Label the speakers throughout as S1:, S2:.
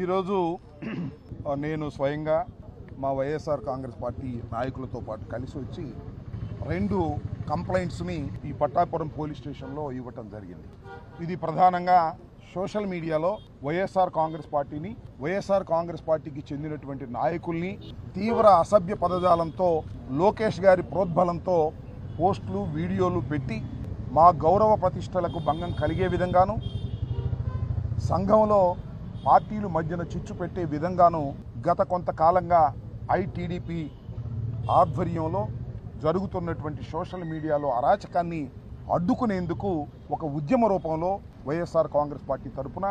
S1: ఈరోజు నేను స్వయంగా మా వైఎస్ఆర్ కాంగ్రెస్ పార్టీ నాయకులతో పాటు కలిసి వచ్చి రెండు కంప్లైంట్స్ని ఈ పట్టాపురం పోలీస్ స్టేషన్లో ఇవ్వటం జరిగింది. ఇది ప్రధానంగా సోషల్ మీడియాలో వైఎస్ఆర్ కాంగ్రెస్ పార్టీని వైఎస్ఆర్ కాంగ్రెస్ పార్టీకి చెందినటువంటి నాయకుల్ని తీవ్ర అసభ్య పదజాలంతో లోకేష్ గారి ప్రోద్బలంతో పోస్టులు వీడియోలు పెట్టి మా గౌరవ ప్రతిష్టలకు భంగం కలిగే విధంగాను సంఘంలో పార్టీలు మధ్యన చిచ్చు పెట్టే విధంగాను గత కొంతకాలంగా ఐటీడీపీ ఆధ్వర్యంలో జరుగుతున్నటువంటి సోషల్ మీడియాలో అరాచకాన్ని అడ్డుకునేందుకు ఒక ఉద్యమ రూపంలో వైఎస్ఆర్ కాంగ్రెస్ పార్టీ తరఫున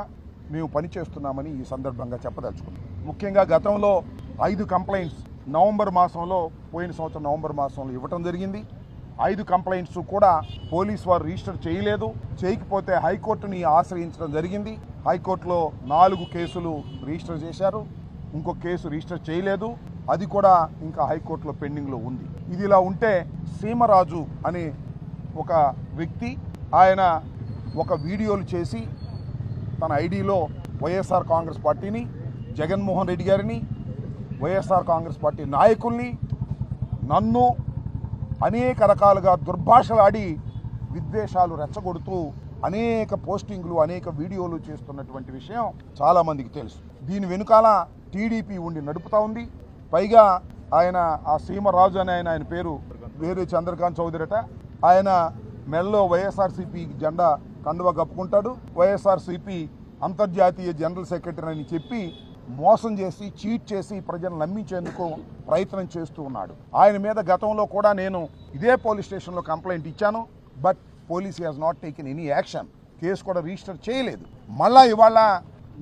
S1: మేము పనిచేస్తున్నామని ఈ సందర్భంగా చెప్పదలుచుకున్నాం. ముఖ్యంగా గతంలో ఐదు కంప్లైంట్స్ నవంబర్ మాసంలో పోయిన సంవత్సరం నవంబర్ మాసంలో ఇవ్వటం జరిగింది. ఐదు కంప్లైంట్స్ కూడా పోలీస్ వారు రిజిస్టర్ చేయలేదు. చేయకపోతే హైకోర్టుని ఆశ్రయించడం జరిగింది. హైకోర్టులో నాలుగు కేసులు రిజిస్టర్ చేశారు. ఇంకో కేసు రిజిస్టర్ చేయలేదు. అది కూడా ఇంకా హైకోర్టులో పెండింగ్లో ఉంది. ఇది ఇలా ఉంటే సీమరాజు అనే ఒక వ్యక్తి ఆయన ఒక వీడియోలు చేసి తన ఐడిలో వైఎస్ఆర్ కాంగ్రెస్ పార్టీని జగన్మోహన్ రెడ్డి గారిని వైఎస్ఆర్ కాంగ్రెస్ పార్టీ నాయకుల్ని నన్ను అనేక రకాలుగా దుర్భాషలాడి విద్వేషాలు రెచ్చగొడుతూ అనేక పోస్టింగ్లు అనేక వీడియోలు చేస్తున్నటువంటి విషయం చాలామందికి తెలుసు. దీని వెనుకాల టీడీపీ ఉండి నడుపుతా ఉంది. పైగా ఆయన ఆ సీమరాజు అనే ఆయన ఆయన పేరు వేరే చంద్రకాంత్ చౌదరిట ఆయన మెల్లో వైఎస్ఆర్సీపీ జెండా కండువా కప్పుకుంటాడు. వైఎస్ఆర్సీపీ అంతర్జాతీయ జనరల్ సెక్రటరీ అని చెప్పి మోసం చేసి చీట్ చేసి ప్రజలను నమ్మించేందుకు ప్రయత్నం చేస్తూ ఉన్నాడు. ఆయన మీద గతంలో కూడా నేను ఇదే పోలీస్ స్టేషన్లో కంప్లైంట్ ఇచ్చాను but police has not taken any action case కూడా రిజిస్టర్ చేయలేదు. మళ్ళా ఇవాళ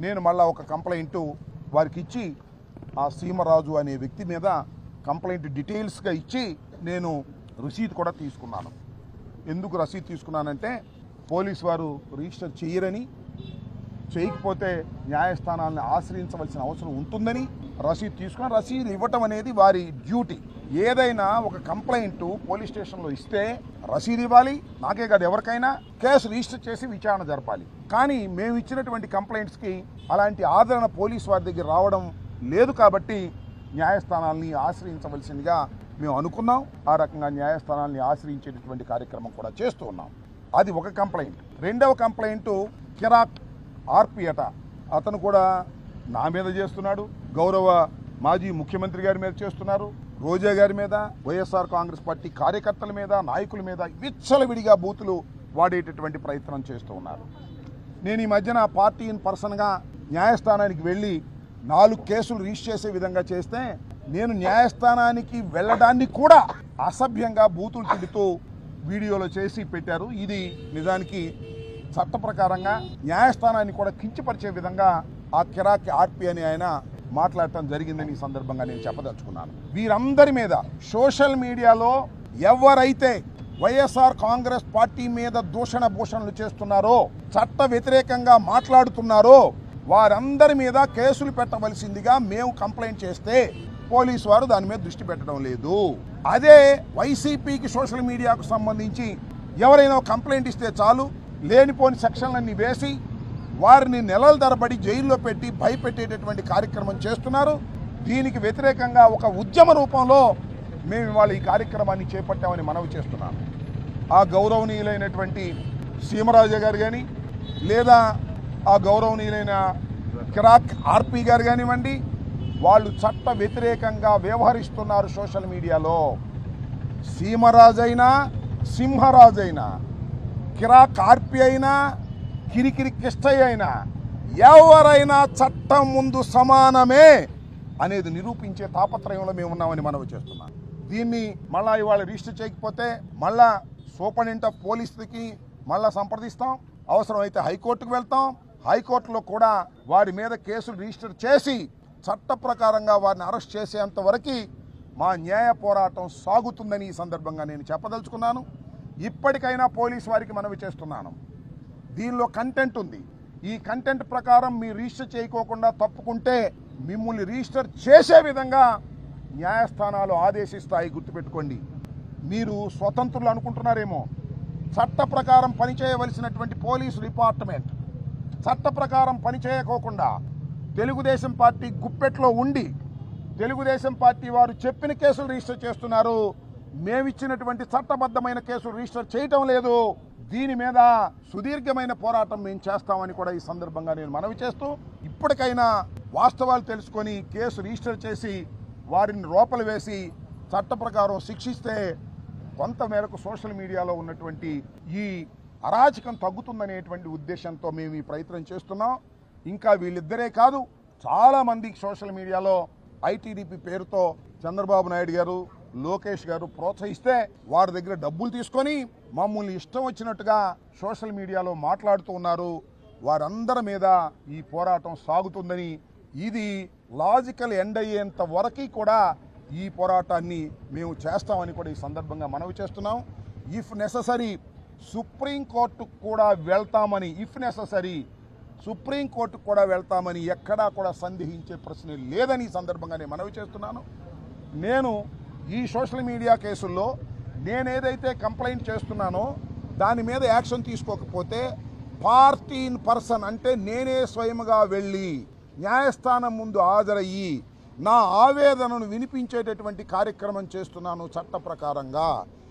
S1: నేను మళ్ళా ఒక కంప్లైంట్ వారికి ఇచ్చి ఆ సీమరాజు అనే వ్యక్తి మీద కంప్లైంట్ డీటెయిల్స్గా ఇచ్చి నేను రసీదు కూడా తీసుకున్నాను. ఎందుకు రసీదు తీసుకున్నానంటే పోలీస్ వారు రిజిస్టర్ చేయరని చేయకపోతే న్యాయస్థానాలను ఆశ్రయించవలసిన అవసరం ఉంటుందని రసీదు తీసుకుని రసీదు ఇవ్వటం అనేది వారి డ్యూటీ. ఏదైనా ఒక కంప్లైంట్ పోలీస్ స్టేషన్లో ఇస్తే రసీదు ఇవ్వాలి. నాకే కాదు ఎవరికైనా కేసు రిజిస్టర్ చేసి విచారణ జరపాలి. కానీ మేము ఇచ్చినటువంటి కంప్లైంట్స్కి అలాంటి ఆదరణ పోలీస్ వారి దగ్గర రావడం లేదు కాబట్టి న్యాయస్థానాల్ని ఆశ్రయించవలసిందిగా మేము అనుకున్నాం. ఆ రకంగా న్యాయస్థానాల్ని ఆశ్రయించేటటువంటి కార్యక్రమం కూడా చేస్తూ ఉన్నాం. అది ఒక కంప్లైంట్. రెండవ కంప్లైంట్ కిరాక్ ఆర్పి అట. అతను కూడా నా మీద చేస్తున్నాడు. గౌరవ మాజీ ముఖ్యమంత్రి గారి మీద చేస్తున్నారు. రోజా గారి మీద వైఎస్ఆర్ కాంగ్రెస్ పార్టీ కార్యకర్తల మీద నాయకుల మీద విచ్చలవిడిగా బూతులు వాడేటటువంటి ప్రయత్నం చేస్తూ ఉన్నారు. నేను ఈ మధ్యన పార్టీ ఇన్ పర్సన్గా న్యాయస్థానానికి వెళ్ళి నాలుగు కేసులు రిజిస్టర్ చేసే విధంగా చేస్తే నేను న్యాయస్థానానికి వెళ్ళడాన్ని కూడా అసభ్యంగా బూతులు తిడుతూ వీడియోలో చేసి పెట్టారు. ఇది నిజానికి చట్ట ప్రకారంగా న్యాయస్థానాన్ని కూడా కించపరిచే విధంగా ఆ కిరాకి ఆర్పి అని ఆయన మాట్లాడటం జరిగిందని ఈ సందర్భంగా నేను చెప్పదలుచుకున్నాను. వీరందరి మీద సోషల్ మీడియాలో ఎవరైతే వైఎస్ఆర్ కాంగ్రెస్ పార్టీ మీద దూషణ భూషణలు చేస్తున్నారో చట్ట వ్యతిరేకంగా మాట్లాడుతున్నారో వారందరి మీద కేసులు పెట్టవలసిందిగా మేము కంప్లైంట్ చేస్తే పోలీసు వారు దాని మీద దృష్టి పెట్టడం లేదు. అదే వైసీపీకి సోషల్ మీడియాకు సంబంధించి ఎవరైనా కంప్లైంట్ ఇస్తే చాలు లేనిపోని సెక్షన్లన్నీ వేసి వారిని నెలల తరబడి జైల్లో పెట్టి భయపెట్టేటటువంటి కార్యక్రమం చేస్తున్నారు. దీనికి వ్యతిరేకంగా ఒక ఉద్యమ రూపంలో మేము ఇవాళ ఈ కార్యక్రమాన్ని చేపట్టామని మనవి చేస్తున్నాను ఆ గౌరవనీయులైనటువంటి సీమరాజు గారు కానీ లేదా ఆ గౌరవనీయులైన కిరాక్ ఆర్పి గారు కానివ్వండి వాళ్ళు చట్ట వ్యతిరేకంగా వ్యవహరిస్తున్నారు సోషల్ మీడియాలో. సీమరాజైనా సింహరాజైనా కిరాక్ ఆర్పి అయినా కిరికిరి కిష్టయ్య అయినా ఎవరైనా చట్టం ముందు సమానమే అనేది నిరూపించే తాపత్రయంలో మేము ఉన్నామని మనవి చేస్తున్నాం. దీన్ని మళ్ళా ఇవాళ రిజిస్టర్ చేయకపోతే మళ్ళా సూపరింటెండెంట్ ఆఫ్ పోలీస్కి మళ్ళా సంప్రదిస్తాం. అవసరమైతే హైకోర్టుకు వెళ్తాం. హైకోర్టులో కూడా వారి మీద కేసులు రిజిస్టర్ చేసి చట్ట ప్రకారంగా వారిని అరెస్ట్ చేసేంత వరకు మా న్యాయ పోరాటం సాగుతుందని ఈ సందర్భంగా నేను చెప్పదలుచుకున్నాను. ఇప్పటికైనా పోలీస్ వారికి మనవి చేస్తున్నాను. దీనిలో కంటెంట్ ఉంది. ఈ కంటెంట్ ప్రకారం మీరు రిజిస్టర్ చేయకోకుండా తప్పుకుంటే మిమ్మల్ని రిజిస్టర్ చేసే విధంగా న్యాయస్థానాలు ఆదేశిస్తాయి గుర్తుపెట్టుకోండి. మీరు స్వతంత్రులు అనుకుంటున్నారేమో. చట్ట ప్రకారం పనిచేయవలసినటువంటి పోలీసు డిపార్ట్మెంట్ చట్ట ప్రకారం పనిచేయకోకుండా తెలుగుదేశం పార్టీ గుప్పెట్లో ఉండి తెలుగుదేశం పార్టీ వారు చెప్పిన కేసులు రిజిస్టర్ చేస్తున్నారు. మేమిచ్చినటువంటి చట్టబద్ధమైన కేసులు రిజిస్టర్ చేయటం లేదు. దీని మీద సుదీర్ఘమైన పోరాటం మేము చేస్తామని కూడా ఈ సందర్భంగా నేను మనవి చేస్తూ ఇప్పటికైనా వాస్తవాలు తెలుసుకొని కేసు రిజిస్టర్ చేసి వారిని లోపల వేసి చట్ట ప్రకారం శిక్షిస్తే కొంత మేరకు సోషల్ మీడియాలో ఉన్నటువంటి ఈ అరాచకం తగ్గుతుందనేటువంటి ఉద్దేశంతో మేము ఈ ప్రయత్నం చేస్తున్నాం. ఇంకా వీళ్ళిద్దరే కాదు చాలామంది సోషల్ మీడియాలో ఐటీడీపీ పేరుతో చంద్రబాబు నాయుడు గారు లోకేష్ గారు ప్రోత్సహిస్తే వారి దగ్గర డబ్బులు తీసుకొని మమ్మల్ని ఇష్టం వచ్చినట్టుగా సోషల్ మీడియాలో మాట్లాడుతూ ఉన్నారు. వారందరి మీద ఈ పోరాటం సాగుతుందని ఇది లాజికల్ ఎండ్ అయ్యేంత వరకు కూడా ఈ పోరాటాన్ని మేము చేస్తామని కూడా ఈ సందర్భంగా మనవి చేస్తున్నాం. ఇఫ్ నెససరీ సుప్రీంకోర్టుకు కూడా వెళ్తామని ఇఫ్ నెససరీ సుప్రీంకోర్టుకు కూడా వెళ్తామని ఎక్కడా కూడా సందేహించే ప్రశ్న లేదని ఈ సందర్భంగా నేను మనవి చేస్తున్నాను. నేను ఈ సోషల్ మీడియా కేసుల్లో నేనేదైతే కంప్లైంట్ చేస్తున్నానో దాని మీద యాక్షన్ తీసుకోకపోతే పార్టీ ఇన్ పర్సన్ అంటే నేనే స్వయముగా వెళ్ళి న్యాయస్థానం ముందు హాజరయ్యి నా ఆవేదనను వినిపించేటటువంటి కార్యక్రమం చేస్తున్నాను చట్ట ప్రకారంగా.